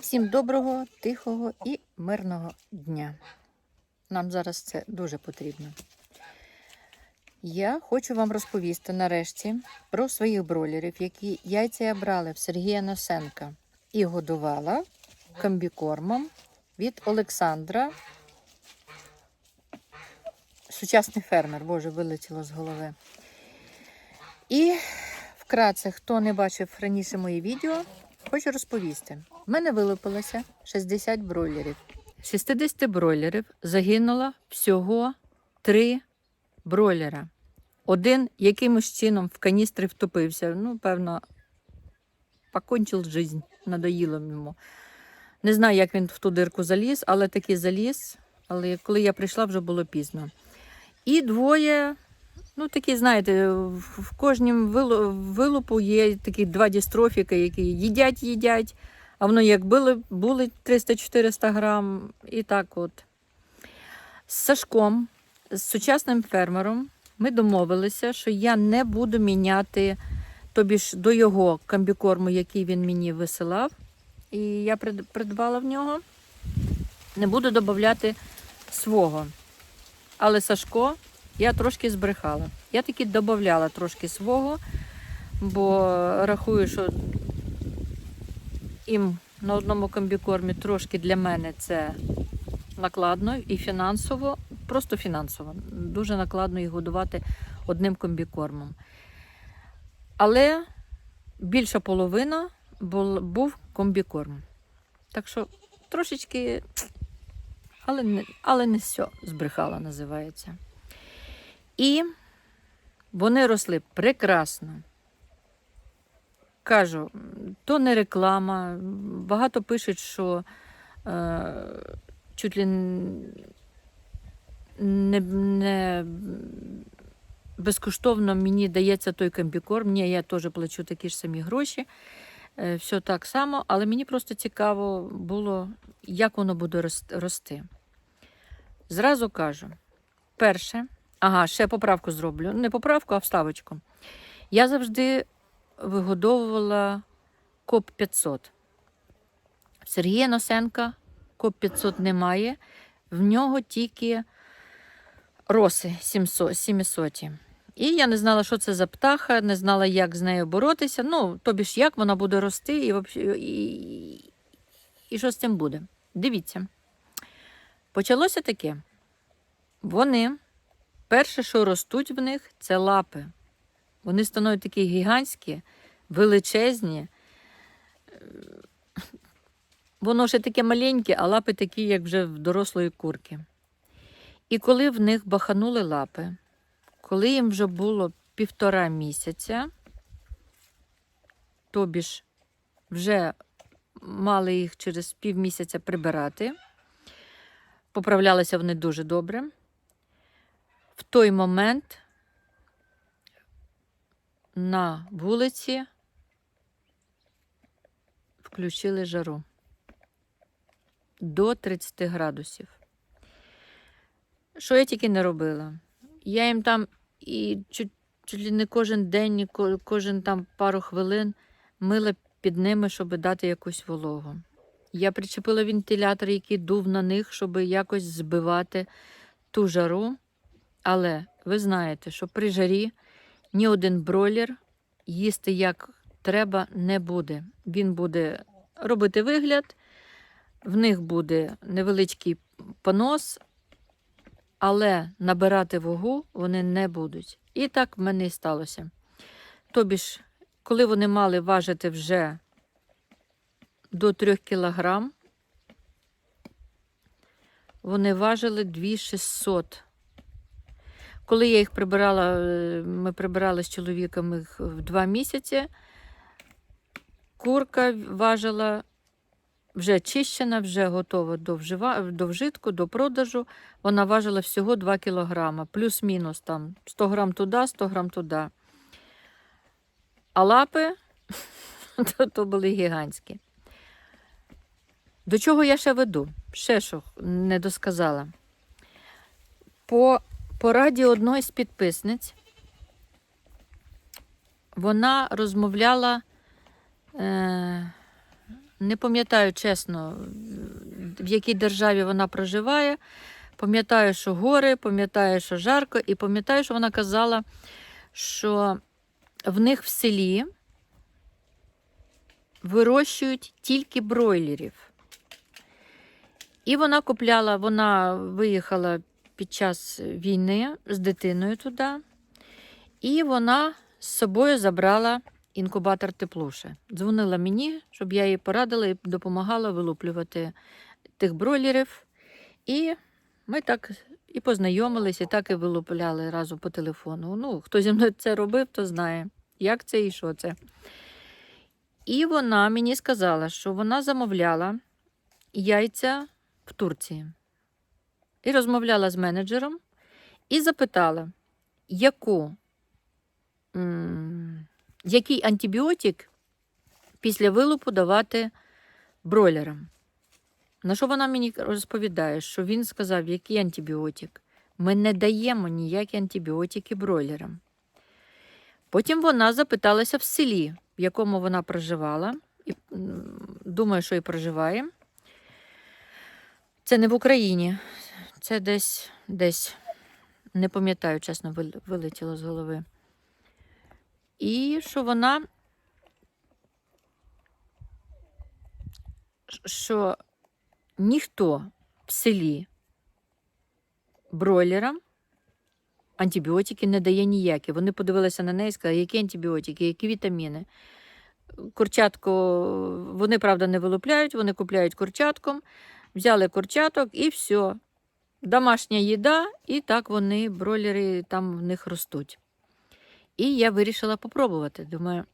Всім доброго, тихого і мирного дня. Нам зараз це дуже потрібно. Я хочу вам розповісти нарешті про своїх бройлерів, які яйця я брала в Сергія Носенка і годувала комбікормом від Олександра. Сучасний фермер, боже, вилетіло з голови. І вкратце, хто не бачив раніше мої відео, хочу розповісти. В мене вилупилося 60 бройлерів. З 60 бройлерів загинуло всього 3 бройлера. Один якимось чином в каністрі втопився. Ну, певно, покончив життя, надоїло йому. Не знаю, як він в ту дирку заліз, але таки заліз. Але коли я прийшла, вже було пізно. І двоє, ну такі, знаєте, в кожнім вилупу є такі два дістрофіки, які їдять, їдять, а воно як були, були 300-400 грам, і так от. З Сашком, з сучасним фермером, ми домовилися, що я не буду міняти тобі ж до його комбікорму, який він мені висилав. І я придбала в нього. Не буду додати свого. Але Сашко я трошки збрехала. Я таки додавала трошки свого, бо рахую, що їм на одному комбікормі трошки для мене це накладно і фінансово, просто фінансово. Дуже накладно їх годувати одним комбікормом. Але більша половина був комбікорм. Так що трошечки, але не, але не все збрехала, називається. І вони росли прекрасно. Кажу, то не реклама. Багато пишуть, що е, чуть ли не, не безкоштовно мені дається той комбікорм. Ні, я теж плачу такі ж самі гроші. Е, все так само, але мені просто цікаво було, як воно буде рости. Зразу кажу: перше, ага, ще поправку зроблю. Не поправку, а вставочку. Я завжди вигодовувала КОП 500. В Сергія Носенка КОП 500 немає, в нього тільки роси 700, 700. І я не знала, що це за птаха, не знала, як з нею боротися. Ну, тобі ж як вона буде рости і, і, і що з цим буде. Дивіться. Почалося таке. Вони, перше, що ростуть в них, це лапи. Вони становлять такі гігантські, величезні. Воно ще таке маленьке, а лапи такі, як вже в дорослої курки. І коли в них баханули лапи, коли їм вже було півтора місяця, тобі ж вже мали їх через півмісяця прибирати, поправлялися вони дуже добре. В той момент на вулиці включили жару до 30 градусів. Що я тільки не робила? Я їм там і чуть, чуть не кожен день, і ко- кожен там пару хвилин мила під ними, щоб дати якусь вологу. Я причепила вентилятор, який дув на них, щоб якось збивати ту жару. Але ви знаєте, що при жарі ні один бройлер їсти як треба не буде. Він буде робити вигляд, в них буде невеличкий понос, але набирати вагу вони не будуть. І так в мене і сталося. Тобі ж, коли вони мали важити вже до 3 кілограм, вони важили 2600. Коли я їх прибирала, е, ми прибирали з чоловіком їх в два місяці, курка важила вже чищена, вже готова до, вжива... до вжитку, до продажу. Вона важила всього 2 кілограма, плюс-мінус там 100 грам туди, 100 грам туди. А лапи то, то були гігантські. До чого я ще веду? Ще що не досказала. По пораді одної з підписниць вона розмовляла е, Не пам'ятаю чесно, в якій державі вона проживає. Пам'ятаю, що гори, пам'ятаю, що жарко, і пам'ятаю, що вона казала, що в них в селі вирощують тільки бройлерів. І вона купляла, вона виїхала під час війни з дитиною туди, і вона з собою забрала інкубатор теплуше. Дзвонила мені, щоб я їй порадила і допомагала вилуплювати тих бройлерів. І ми так і познайомилися, і так і вилупляли разом по телефону. Ну, хто зі мною це робив, то знає, як це і що це. І вона мені сказала, що вона замовляла яйця в Турції. І розмовляла з менеджером і запитала, яку, який антибіотик після вилупу давати бройлерам. На що вона мені розповідає, що він сказав, який антибіотик. Ми не даємо ніякі антибіотики бройлерам. Потім вона запиталася в селі, в якому вона проживала, і думаю, що і проживає. Це не в Україні, це десь, десь, не пам'ятаю, чесно, вилетіло з голови. І що вона, що ніхто в селі бройлерам антибіотики не дає ніякі. Вони подивилися на неї і сказали, які антибіотики, які вітаміни. Курчатку вони, правда, не вилупляють, вони купляють курчатком, взяли курчаток і все. Домашня їда, і так вони, бройлери, там в них ростуть. І я вирішила попробувати. Думаю,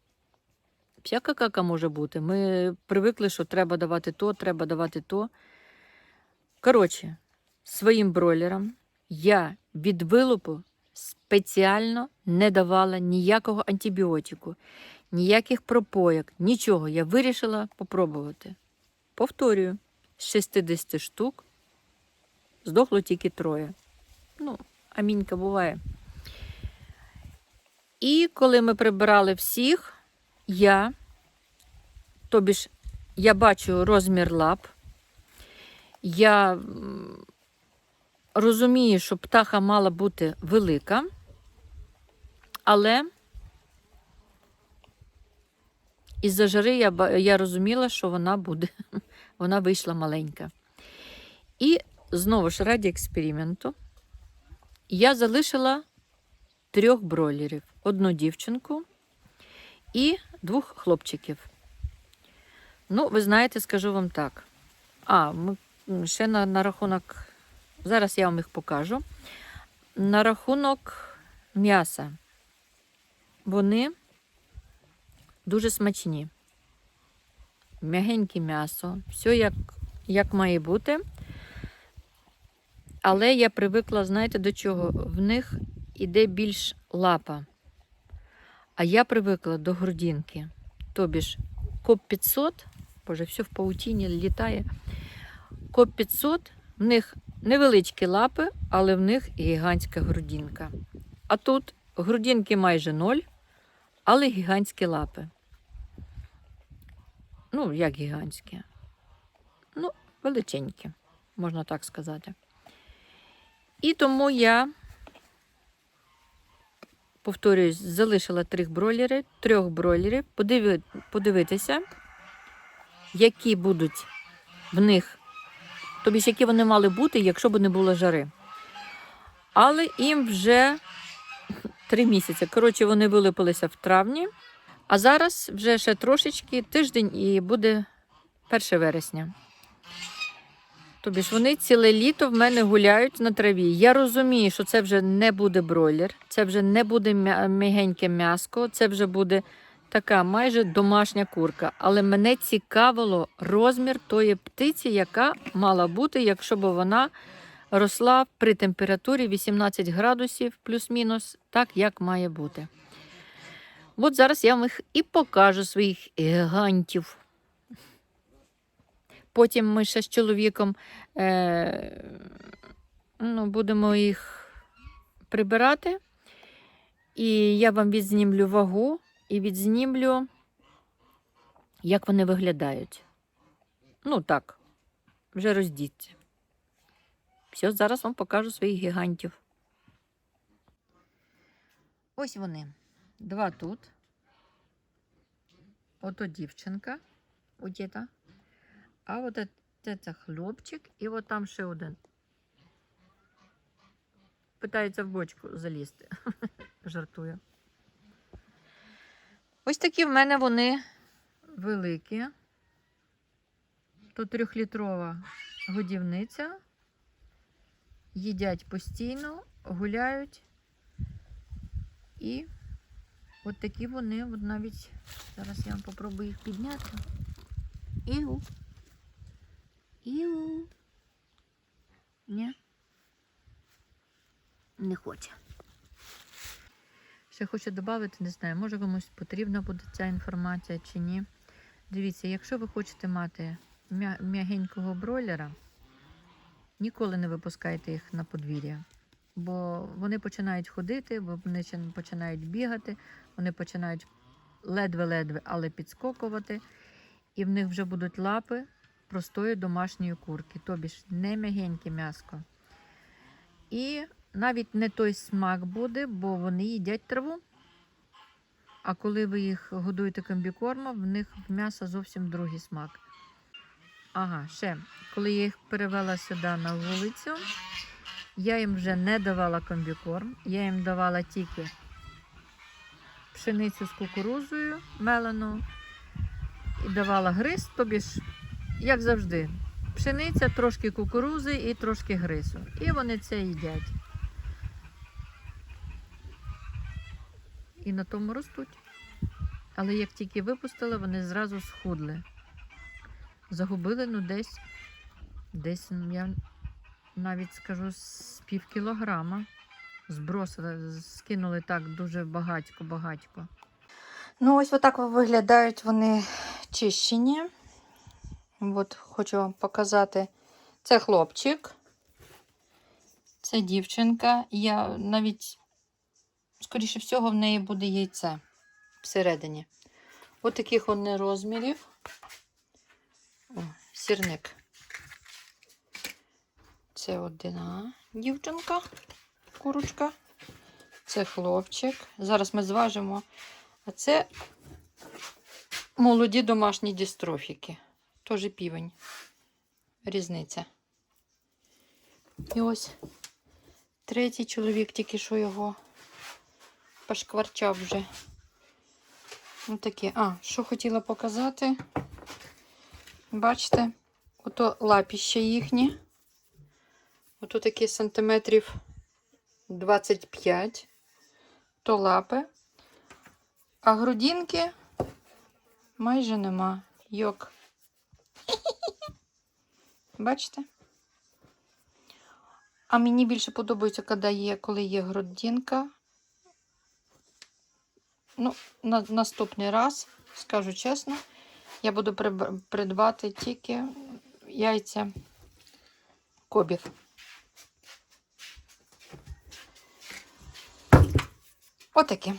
всяка кака може бути. Ми привикли, що треба давати то, треба давати то. Коротше, своїм бройлерам я від вилупу спеціально не давала ніякого антибіотику, ніяких пропоїк, нічого. Я вирішила попробувати. Повторюю, з 60 штук здохло тільки троє. Ну, амінька буває. І коли ми прибирали всіх, я, тобі ж, я бачу розмір лап, я розумію, що птаха мала бути велика, але із-за жари я, я розуміла, що вона буде, вона вийшла маленька. І знову ж раді експерименту я залишила трьох бройлерів: одну дівчинку і двох хлопчиків. Ну, ви знаєте, скажу вам так. А, ми ще на, на рахунок. Зараз я вам їх покажу. На рахунок м'яса. Вони дуже смачні. М'ягеньке м'ясо, все як, як має бути. Але я привикла, знаєте, до чого? В них іде більш лапа. А я привикла до грудинки. Тобі ж коп 500, боже, все в паутіні літає. Коп 500, в них невеличкі лапи, але в них гігантська грудинка. А тут грудинки майже ноль, але гігантські лапи. Ну, як гігантські? Ну, величенькі, можна так сказати. І тому я, повторюсь, залишила трьох бройлерів, трьох бройлерів, подиви, подивитися, які будуть в них, тобі ж які вони мали бути, якщо б не було жари. Але їм вже три місяці. Коротше, вони вилипилися в травні, а зараз вже ще трошечки тиждень і буде 1 вересня. Тобі ж вони ціле літо в мене гуляють на траві. Я розумію, що це вже не буде бройлер, це вже не буде м'ягеньке м'яско, це вже буде така майже домашня курка. Але мене цікавило розмір тої птиці, яка мала бути, якщо б вона росла при температурі 18 градусів плюс-мінус, так як має бути. От зараз я вам їх і покажу своїх гігантів. Потім ми ще з чоловіком е, ну, будемо їх прибирати. І я вам відзнімлю вагу і відзнімлю, як вони виглядають. Ну так, вже роздіться. Все, зараз вам покажу своїх гігантів. Ось вони. Два тут. Ото дівчинка у діда. А от це, це хлопчик, і от там ще один. Питається в бочку залізти. Жартую. Ось такі в мене вони великі. То трьохлітрова годівниця. Їдять постійно, гуляють. І от такі вони, от навіть зараз я вам попробую їх підняти. Іу. Іу. Ні. Не хоче. Ще хочу додати, не знаю, може комусь потрібна буде ця інформація чи ні. Дивіться, якщо ви хочете мати м'ягенького бройлера, ніколи не випускайте їх на подвір'я. Бо вони починають ходити, вони починають бігати, вони починають ледве-ледве, але підскокувати. І в них вже будуть лапи простої домашньої курки, тобі ж не м'ягеньке м'яско. І навіть не той смак буде, бо вони їдять траву. А коли ви їх годуєте комбікормом, в них в м'яса зовсім другий смак. Ага, ще, коли я їх перевела сюди на вулицю, я їм вже не давала комбікорм, я їм давала тільки пшеницю з кукурузою мелену і давала гриз, тобі ж, як завжди, пшениця, трошки кукурузи і трошки гризу. І вони це їдять. І на тому ростуть. Але як тільки випустили, вони зразу схудли. Загубили ну десь, десь я навіть скажу з пів кілограма. Збросили, скинули так дуже багатько-багатько. Ну, ось отак виглядають вони чищені. От хочу вам показати. Це хлопчик. Це дівчинка. Я навіть, скоріше всього, в неї буде яйце всередині. Ось таких вони розмірів. О, сірник. Це одна дівчинка, курочка. Це хлопчик. Зараз ми зважимо. А це молоді домашні дістрофіки. Теж півень. Різниця. І ось третій чоловік тільки що його пошкварчав вже. Ось такі. А, що хотіла показати. Бачите, ото лапіще їхні. Ото такі сантиметрів 25. То лапи. А грудинки майже нема. Йок. Бачите? А мені більше подобається, коли є, коли є грудинка. Ну, на наступний раз, скажу чесно, я буду придбати тільки яйця кобів. Отакі.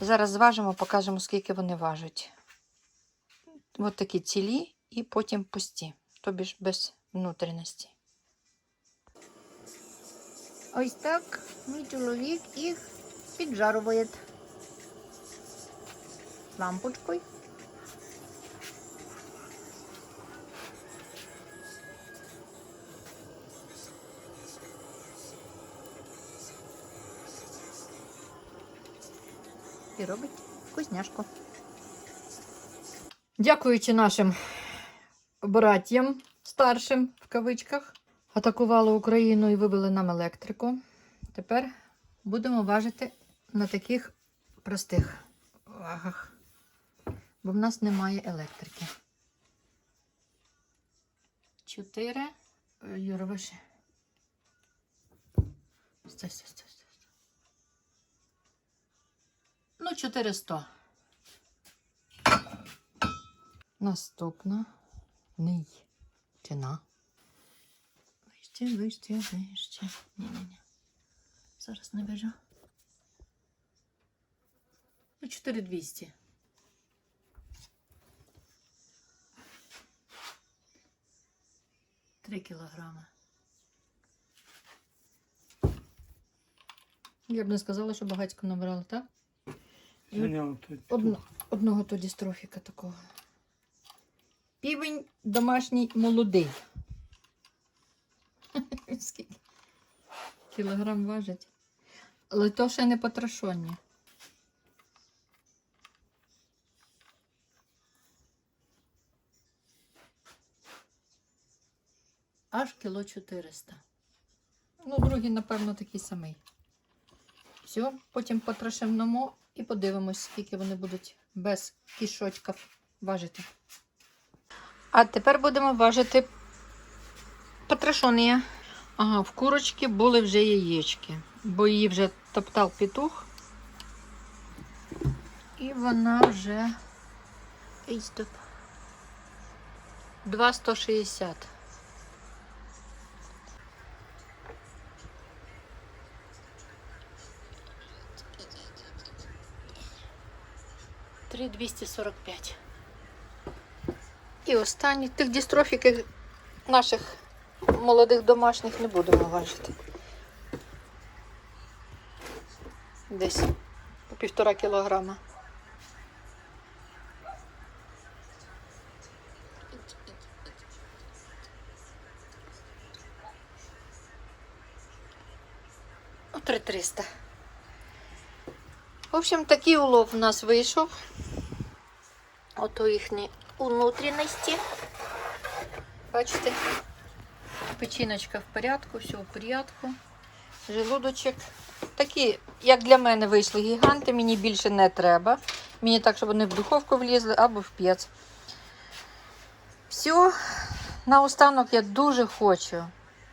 Зараз зважимо, покажемо, скільки вони важать. От такі цілі і потім пусті, тобі ж без внутрішності. Ось так мій чоловік їх піджарює лампочкою. І робить вкусняшку. Дякуючи нашим братям старшим в кавичках, атакували Україну і вибили нам електрику. Тепер будемо важити на таких простих вагах, бо в нас немає електрики. Чотири. Е, Юра, вище. Стой, стой, стой, стой. Ну, 400. Наступна. Ний. Чи на? Вище, вище, вище. Ні-ні-ні. Зараз не бежу. Ну, 4200. 3 кілограми. Я б не сказала, що багатько набрали, так? Одно, одного тоді строфіка такого. Півень домашній молодий. Скільки? Кілограм важить. Але ще не потрошонні. Аж кіло 400. Ну, другий, напевно, такий самий. Все, потім потрошимо і подивимось, скільки вони будуть без кішочків важити. А тепер будемо важити потрошонія. Ага, в курочки були вже яєчки, бо її вже топтав петух. І вона вже. Ей, стоп. 2,160. Три 245. І останні тих дістрофіків наших молодих домашніх не будемо важити. Десь по півтора кілограма. Ну, 3300. В общем, такий улов у нас вийшов. Ото їхні внутрішності. Бачите, печіночка в порядку, все в порядку. Желудочок. Такі, як для мене, вийшли гіганти, мені більше не треба. Мені так, щоб вони в духовку влізли або в п'єц. Все, наостанок я дуже хочу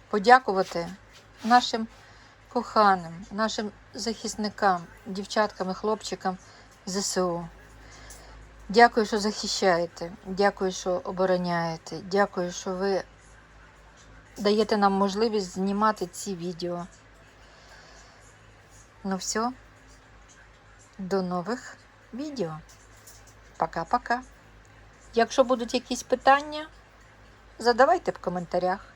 подякувати нашим коханим, нашим захисникам, дівчаткам і хлопчикам ЗСУ. Дякую, що захищаєте. Дякую, що обороняєте. Дякую, що ви даєте нам можливість знімати ці відео. Ну все. До нових відео. Пока-пока. Якщо будуть якісь питання, задавайте в коментарях.